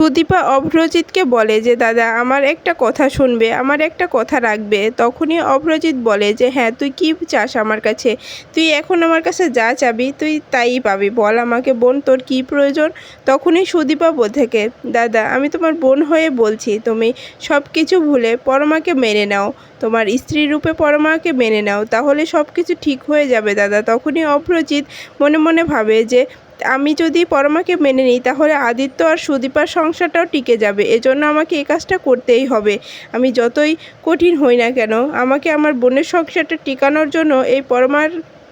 সুদীপা অভ্রজিৎকে বলে যে, দাদা, আমার একটা কথা শুনবে, আমার একটা কথা রাখবে। তখনই অভ্রজিৎ বলে যে হ্যাঁ তুই কি চাস আমার কাছে? তুই এখন আমার কাছে যা চাবি, তুই তাই পাবি। বল আমাকে, বোন, তোর কি প্রয়োজন? তখনই সুদীপা বল থেকে, দাদা, আমি তোমার বোন হয়ে বলছি, তুমি সব কিছু ভুলে পরমাকে মেনে নাও। তোমার স্ত্রী রূপে পরমাকে মেনে নাও, তাহলে সব কিছু ঠিক হয়ে যাবে, দাদা। তখনই অভ্রজিৎ মনে মনে ভাবে যে আমি যদি পরমাকে মেনে নিই, তাহলে আদিত্য আর সুদীপার সংসারটাও টিকে যাবে। এজন্য আমাকে এই কাজটা করতেই হবে। আমি যতই কঠিন হই না কেন, আমাকে আমার বোনের সংসারটা টিকানোর জন্য এই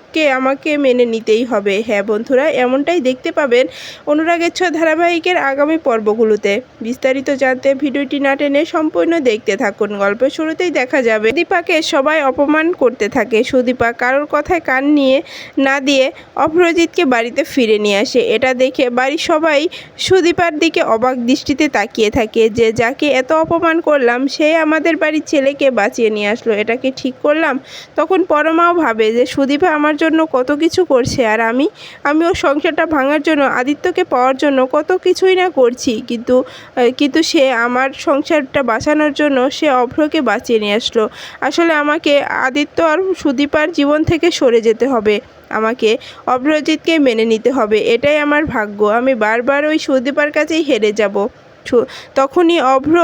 পরমারকে আমাকে মেনে নিতেই হবে। হ্যাঁ বন্ধুরা, এমনটাই দেখতে পাবেন অনুরাগের ছ ধারাবাহিকের আগামী পর্বগুলোতে। বিস্তারিত জানতে ভিডিওটি না টেনে সম্পূর্ণ দেখতে থাকুন। গল্পের শুরুতেই দেখা যাবে দীপাকে সবাই অপমান করতে থাকে। সুদীপা কারোর কথায় কান নিয়ে, না দিয়ে অপরাজিৎকে বাড়িতে ফিরে নিয়ে আসে। এটা দেখে বাড়ির সবাই সুদীপার দিকে অবাক দৃষ্টিতে তাকিয়ে থাকে। যে যাকে এত অপমান করলাম, সে আমাদের বাড়ির ছেলেকে বাঁচিয়ে নিয়ে আসলো। এটাকে ঠিক করলাম? তখন পরমাও ভাবে যে সুদীপা আমার জন্য কত কিছু করছে আর আমি আমি ওর সংসারটা ভাঙার জন্য, আদিত্যকে পাওয়ার জন্য কত কিছুই না করছি। কিন্তু কিন্তু সে আমার সংসারটা বাঁচানোর জন্য সে অভ্রকে বাঁচিয়ে নিয়ে আসলো। আসলে আমাকে আদিত্য আর সুদীপার জীবন থেকে সরে যেতে হবে। আমাকে অভ্রজিৎকে মেনে নিতে হবে। এটাই আমার ভাগ্য। আমি বারবার ওই সুদীপার কাছেই হেরে যাব। তখনই অভ্র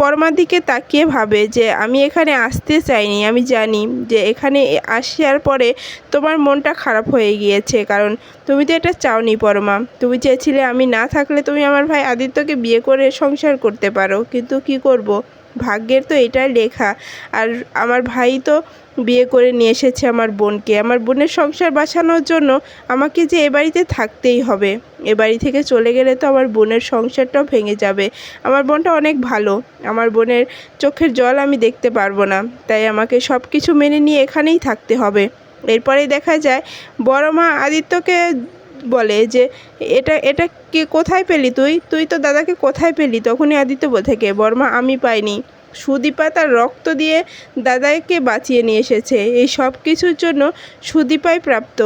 পরমার দিকে তাকিয়ে ভাবে যে, আমি এখানে আসতে চাইনি। আমি জানি যে, এখানে আসার পরে তোমার মনটা খারাপ হয়ে গিয়েছে। কারণ তুমি তো এটা চাওনি পরমা। তুমি চেয়েছিলে আমি না থাকলে তুমি আমার ভাই আদিত্যকে বিয়ে করে সংসার করতে পারো। কিন্তু কি করব? ভাগ্যের তো এটাই লেখা। আর আমার ভাই তো বিয়ে করে নিয়ে এসেছে আমার বোনকে। আমার বোনের সংসার বাঁচানোর জন্য আমাকে যে এ বাড়িতে থাকতেই হবে। এ বাড়ি থেকে চলে গেলে তো আমার বোনের সংসারটাও ভেঙে যাবে। আমার বোনটা অনেক ভালো। আমার বোনের চোখের জল আমি দেখতে পারব না। তাই আমাকে সব কিছু মেনে নিয়ে এখানেই থাকতে হবে। এরপরেই দেখা যায়, বড় মা আদিত্যকে বলে যে, এটা এটা কি কোথায় পেলি তুই? তুই তো দাদাকে কোথায় পেলি? তখনই আদিত্য বলে থাকে বর্মা আমি পাইনি। সুদীপা তার রক্ত দিয়ে দাদাকে বাঁচিয়ে নিয়ে এসেছে। এই সব কিছুর জন্য সুদীপাই প্রাপ্ত।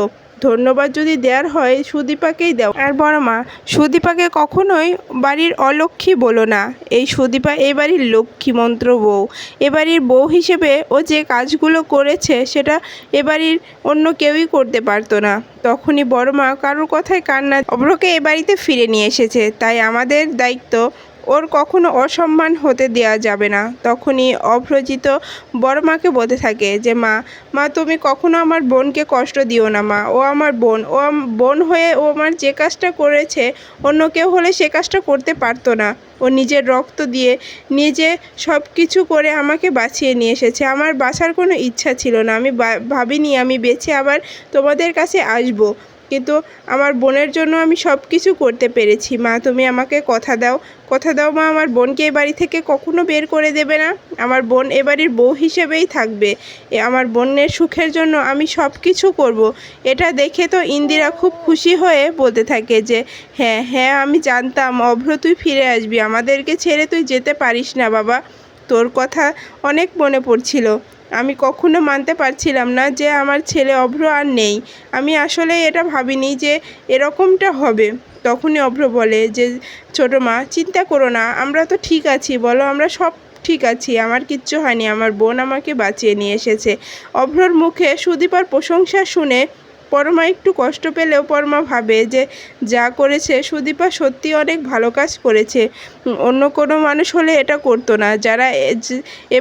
ধন্যবাদ যদি দেওয়ার হয়, সুদীপাকেই দাও। আর বড় মা, সুদীপাকে কখনোই বাড়ির অলক্ষ্মী বলো না। এই সুদীপা এই বাড়ির লক্ষ্মী মন্ত্র বউ। এ বাড়ির বউ হিসেবে ও যে কাজগুলো করেছে, সেটা এ বাড়ির অন্য কেউই করতে পারতো না। তখনই বড় মা কারোর কথায় কান্না অব্রকে এ বাড়িতে ফিরে নিয়ে এসেছে। তাই আমাদের দায়িত্ব ওর কখনো অসম্মান হতে দেওয়া যাবে না। তখনই অভ্রজিত বড় মাকে বলতে থাকে যে, মা মা, তুমি কখনো আমার বোনকে কষ্ট দিও না, মা। ও আমার বোন। ও বোন হয়ে ও আমার যে কাজটা করেছে, অন্য কেউ হলে সে কাজটা করতে পারতো না। ও নিজের রক্ত দিয়ে নিজে সব কিছু করে আমাকে বাঁচিয়ে নিয়ে এসেছে। আমার বাঁচার কোনো ইচ্ছা ছিল না। আমি ভাবিনি আমি বেঁচে আবার তোমাদের কাছে আসব। কিন্তু আমার বোনের জন্য আমি সব কিছু করতে পেরেছি। মা, তুমি আমাকে কথা দাও। কথা দাও মা, আমার বোনকে এ বাড়ি থেকে কখনো বের করে দেবে না। আমার বোন এ বাড়ির বউ হিসেবেই থাকবে। এ, আমার বোনের সুখের জন্য আমি সব কিছু করব। এটা দেখে তো ইন্দিরা খুব খুশি হয়ে বলতে থাকে যে হ্যাঁ হ্যাঁ আমি জানতাম। অভ্র, তুই ফিরে আসবি। আমাদেরকে ছেড়ে তুই যেতে পারিস না বাবা। তোর কথা অনেক মনে পড়ছিল। আমি কখনো মানতে পারছিলাম না যে আমার ছেলে অভ্র আর নেই। আমি আসলে এটা ভাবিনি যে এরকমটা হবে। তখনই অভ্র বলে যে, ছোটো মা, চিন্তা করো না, আমরা তো ঠিক আছি, বলো আমরা সব ঠিক আছি, আমার কিচ্ছু হয়নি, আমার বোন আমাকে বাঁচিয়ে নিয়ে এসেছে। অভ্রর মুখে সুদীপার প্রশংসা শুনে পরমা একটু কষ্ট পেলেও পরমা ভাবে যে যা করেছে সুদীপা সত্যি অনেক ভালো কাজ করেছে। অন্য কোনো মানুষ হলে এটা করতো না। যারা এ-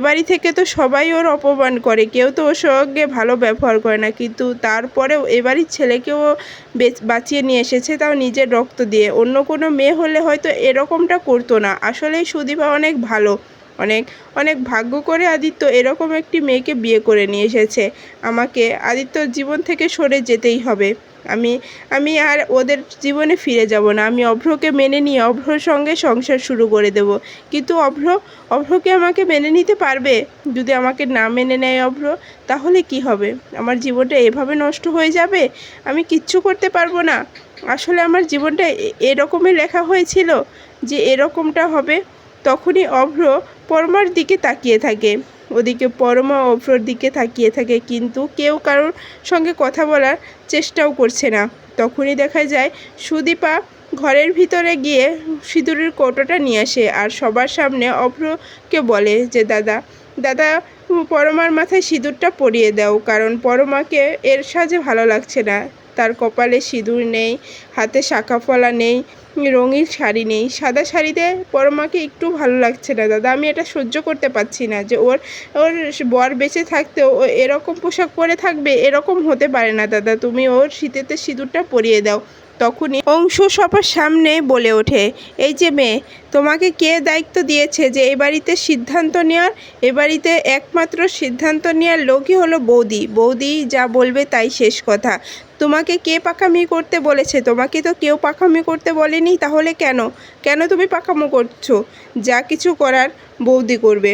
বাড়ি থেকে তো সবাই ওর অপমান করে। কেউ তো ওর সঙ্গে ভালো ব্যবহার করে না। কিন্তু তারপরেও এ বাড়ির ছেলেকেও বেচ- বাঁচিয়ে নিয়ে এসেছে, তাও নিজের রক্ত দিয়ে। অন্য কোনো মেয়ে হলে হয়তো এরকমটা করতো না। আসলেই সুদীপা অনেক ভালো। অনেক অনেক ভাগ্য করে আদিত্য এরকম একটি মেয়েকে বিয়ে করে নিয়ে এসেছে। আমাকে আদিত্যর জীবন থেকে সরে যেতেই হবে। আমি আমি আর ওদের জীবনে ফিরে যাব না। আমি অভ্রকে মেনে নিয়ে অভ্রর সঙ্গে সংসার শুরু করে দেব। কিন্তু অভ্র অভ্রকে আমাকে মেনে নিতে পারবে? যদি আমাকে না মেনে নেয় অভ্র, তাহলে কি হবে? আমার জীবনটা এভাবে নষ্ট হয়ে যাবে? আমি কিচ্ছু করতে পারব না। আসলে আমার জীবনটা এরকমই লেখা হয়েছিল যে এরকমটা হবে। তখনই অভ্র পরমার দিকে তাকিয়ে থাকে। ওদিকে পরমা অভ্রর দিকে তাকিয়ে থাকে, কিন্তু কেউ কারোর সঙ্গে কথা বলার চেষ্টাও করছে না। তখনই দেখা যায়, সুদীপা ঘরের ভিতরে গিয়ে সিঁদুরের কৌটোটা নিয়ে আসে আর সবার সামনে অভ্রকে বলে যে, দাদা দাদা, পরমার মাথায় সিঁদুরটা পরিয়ে দাও, কারণ পরমাকে এর সাজে ভালো লাগছে না। তার কপালে সিঁদুর নেই, হাতে শাঁখা ফলা নেই রঙিন শাড়ি নেই। সাদা শাড়িতে পরমাকে একটু ভালো লাগছে না, দাদা। আমি এটা সহ্য করতে পারছি না যে ওর ওর বর বেঁচে থাকতেও ও এরকম পোশাক পরে থাকবে এরকম হতে পারে না, দাদা। তুমি ওর শীতেতে সিঁদুরটা পরিয়ে দাও। তখনই অংশ সবার সামনে বলে ওঠে, এই যে মেয়ে, তোমাকে কে দায়িত্ব দিয়েছে যে এ বাড়িতে সিদ্ধান্ত নেওয়ার? এ বাড়িতে একমাত্র সিদ্ধান্ত নেওয়ার লোকই হলো বৌদি। বৌদি যা বলবে তাই শেষ কথা। তোমাকে কে পাকামি করতে বলেছে? তোমাকে তো কেউ পাকামি করতে বলেনি, তাহলে কেন? কেন তুমি পাকামো করছ? যা কিছু করার বৌদি করবে।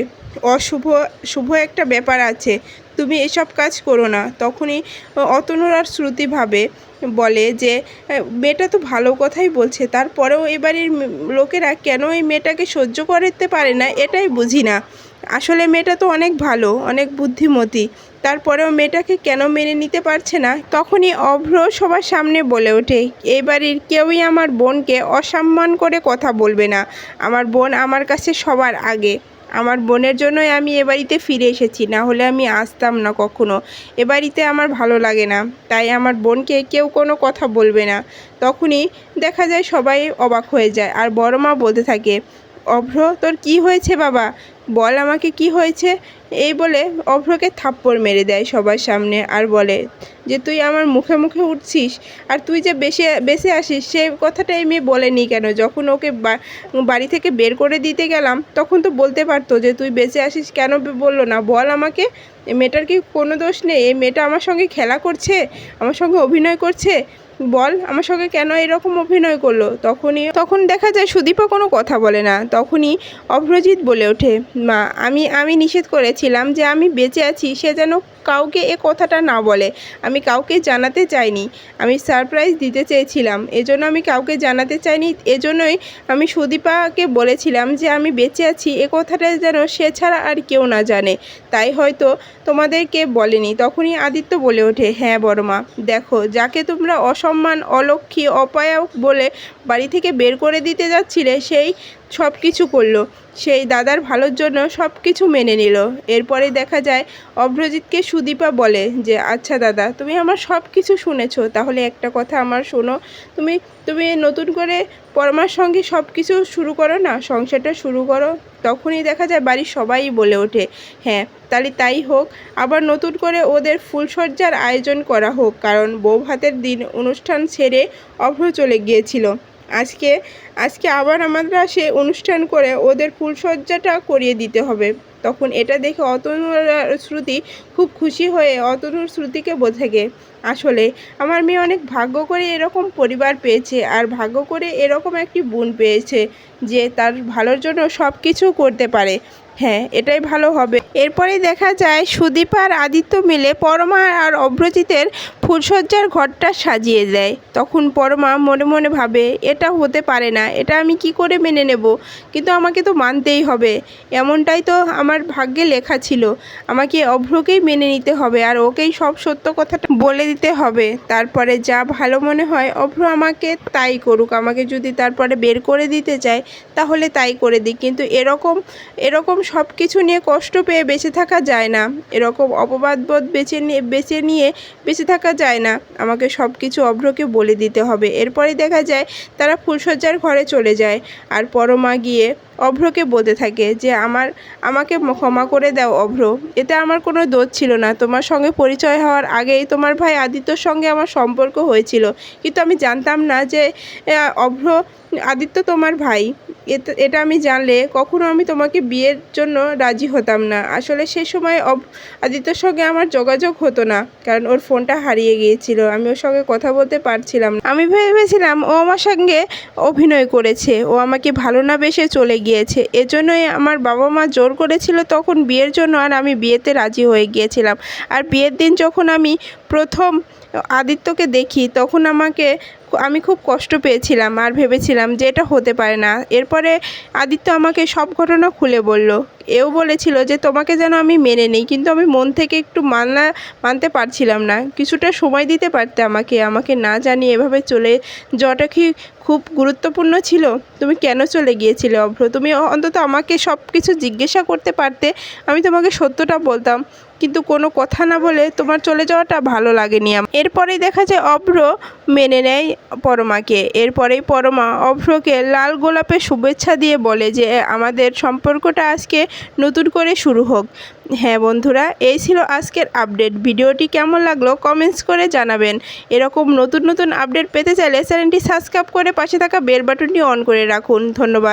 অশুভ, শুভ একটা ব্যাপার আছে, তুমি এসব কাজ করো না। তখনই অতনুর আর শ্রুতি ভাবে, বলে যে মেয়েটা তো ভালো কথাই বলছে, তারপরেও এবারের লোকেরা কেন এই মেয়েটাকে সহ্য করতে পারে না? এটাই বুঝি না। আসলে মেয়েটা তো অনেক ভালো, অনেক বুদ্ধিমতী। তারপরেও মেয়েটাকে কেন মেনে নিতে পারছে না? তখনই অভ্র সবার সামনে বলে ওঠে, এই বাড়ির কেউই আমার বোনকে অসম্মান করে কথা বলবে না। আমার বোন আমার কাছে সবার আগে। আমার বোনের জন্যই আমি এ বাড়িতে ফিরে এসেছি, না হলে আমি আসতাম না কখনো। এ বাড়িতে আমার ভালো লাগে না, তাই আমার বোনকে কেউ কোনো কথা বলবে না। তখনই দেখা যায় সবাই অবাক হয়ে যায়, আর বড় মা বলতে থাকে, অভ্র, তোর কি হয়েছে বাবা? বল আমাকে কি হয়েছে? এই বলে অভ্রকে থাপ্পড় মেরে দেয় সবার সামনে আর বলে যে, তুই আমার মুখে মুখে উঠছিস আর তুই যে বেশি, বেঁচে আসিস, সে কথাটাই আমি বলেনি কেন? যখন ওকে বাড়ি থেকে বের করে দিতে গেলাম, তখন তো বলতে পারতো যে, তুই বেঁচে আসিস কেন? বলল, না, বল আমাকে এই মেয়েটার কি কোনো দোষ নেই? এই মেয়েটা আমার সঙ্গে খেলা করছে? আমার সঙ্গে অভিনয় করছে? বল, আমার সঙ্গে কেন এরকম অভিনয় করল? তখনই, তখন দেখা যায় সুদীপও কোনো কথা বলে না। তখনই অভ্রজিৎ বলে ওঠে, মা, আমি আমি নিষেধ করেছিলাম যে আমি বেঁচে আছি, সে যেন কাউকে এ কথাটা না বলে। আমি কাউকে জানাতে চাইনি। আমি সারপ্রাইজ দিতে চেয়েছিলাম। এজন্য আমি কাউকে জানাতে চাইনি। এজন্যই আমি সুদীপাকে বলেছিলাম যে আমি বেঁচে আছি। এ কথাটা যেন সে ছাড়া আর কেউ না জানে। তাই হয়তো তোমাদেরকে বলেনি। তখনই আদিত্য বলে ওঠে হ্যাঁ বড় মা, দেখো, যাকে তোমরা অসম্মান অলক্ষী অপায়ক বলে বাড়ি থেকে বের করে দিতে যাচ্ছিলে, সেই সব কিছু করল। সেই দাদার ভালোর জন্য সব কিছু মেনে নিল। এরপরে দেখা যায়, অভ্রজিৎকে সুদীপা বলে যে আচ্ছা দাদা, তুমি আমার সব কিছু শুনেছো। তাহলে একটা কথা আমার শোনো। তুমি তুমি নতুন করে পরমার সঙ্গে সব কিছু শুরু করো না, সংসারটা শুরু করো। তখনই দেখা যায়, বাড়ির সবাই বলে ওঠে হ্যাঁ তাহলে তাই হোক। আবার নতুন করে ওদের ফুলসজ্জার আয়োজন করা হোক। কারণ বউ ভাতের দিন অনুষ্ঠান ছেড়ে অভ্র চলে গিয়েছিল। আজকে আজকে আবার আমরা সে অনুষ্ঠান করে ওদের ফুলসজ্জাটা করিয়ে দিতে হবে। তখন এটা দেখে অতনুর শ্রুতি খুব খুশি হয়ে অতনুর শ্রুতিকে বোঝাগে আসলে আমার মেয়ে অনেক ভাগ্য করে এরকম পরিবার পেয়েছে আর ভাগ্য করে এরকম একটি বোন পেয়েছে যে তার ভালোর জন্য সব কিছু করতে পারে। হ্যাঁ এটাই ভালো হবে। এরপরে দেখা যায় সুদীপ আর আদিত্য মিলে পরমা আর অভ্রজিতের ফুলসজ্জার ঘরটা সাজিয়ে দেয়। তখন পরমা মনে মনে ভাবে, এটা হতে পারে না, এটা আমি কি করে মেনে নেব? কিন্তু আমাকে তো মানতেই হবে। এমনটাই তো আমার ভাগ্যে লেখা ছিল। আমাকে অভ্রকেই মেনে নিতে হবে আর ওকেই সব সত্য কথাটা বলে দিতে হবে। তারপরে যা ভালো মনে হয়, অভ্র আমাকে তাই করুক। আমাকে যদি তারপরে বের করে দিতে চায়, তাহলে তাই করে দিক। কিন্তু এরকম এরকম সব কিছু নিয়ে কষ্ট পেয়ে বেঁচে থাকা যায় না। এরকম অপবাদবোধ বেছে নিয়ে বেছে নিয়ে বেঁচে থাকা যায় না। আমাকে সব কিছু অভ্রকে বলে দিতে হবে। এরপরে দেখা যায় তারা ফুলসজ্জার ঘরে চলে যায়। আর পরমা গিয়ে অভ্রকে বলতে থাকে যে আমার, আমাকে ক্ষমা করে দাও অভ্র। এতে আমার কোনো দোষ ছিল না। তোমার সঙ্গে পরিচয় হওয়ার আগেই তোমার ভাই আদিত্যর সঙ্গে আমার সম্পর্ক হয়েছিল। কিন্তু আমি জানতাম না যে অভ্র আদিত্য তোমার ভাই। এটা আমি জানলে কখনো আমি তোমাকে বিয়ের জন্য রাজি হতাম না। আসলে সে সময় অব- আদিত্যর সঙ্গে আমার যোগাযোগ হতো না, কারণ ওর ফোনটা হারিয়ে গিয়েছিল। আমি ওর সঙ্গে কথা বলতে পারছিলাম আমি ভেবেছিলাম ও আমার সঙ্গে অভিনয় করেছে। ও আমাকে ভালো না বেসে চলে গিয়েছে। এজন্যই আমার বাবা মা জোর করেছিল তখন বিয়ের জন্য আর আমি বিয়েতে রাজি হয়ে গিয়েছিলাম। আর বিয়ের দিন যখন আমি প্রথম আদিত্যকে দেখি, তখন আমাকে আমি খুব কষ্ট পেয়েছিলাম আর ভেবেছিলাম যে এটা হতে পারে না। এরপরে আদিত্য আমাকে সব ঘটনা খুলে বলল। এও বলেছিল যে, তোমাকে যেন আমি মেনে নিই, কিন্তু আমি মন থেকে একটু মানা মানতে পারছিলাম না। কিছুটা সময় দিতে পারতে আমাকে। আমাকে না জানিয়ে এভাবে চলে যাওয়াটা কি খুব গুরুত্বপূর্ণ ছিল? তুমি কেন চলে গিয়েছিলে, অভ্র? তুমি অন্তত আমাকে সব কিছু জিজ্ঞাসা করতে পারতে। আমি তোমাকে সত্যটা বলতাম। কিন্তু কোনো কথা না বলে তোমার চলে যাওয়াটা ভালো লাগেনি আমার এরপরেই দেখা যায় অভ্র মেনে নেয় পরমাকে। এরপরেই পরমা অভ্রকে লাল গোলাপের শুভেচ্ছা দিয়ে বলে যে, আমাদের সম্পর্কটা আজকে নতুন করে শুরু হোক। হ্যাঁ বন্ধুরা, এই ছিল আজকের আপডেট। ভিডিওটি কেমন লাগল কমেন্টস করে জানাবেন। এরকম নতুন নতুন আপডেট পেতে চাইলে চ্যানেলটি সাবস্ক্রাইব করে পাশে থাকা বেল বাটনটি অন করে রাখুন। ধন্যবাদ।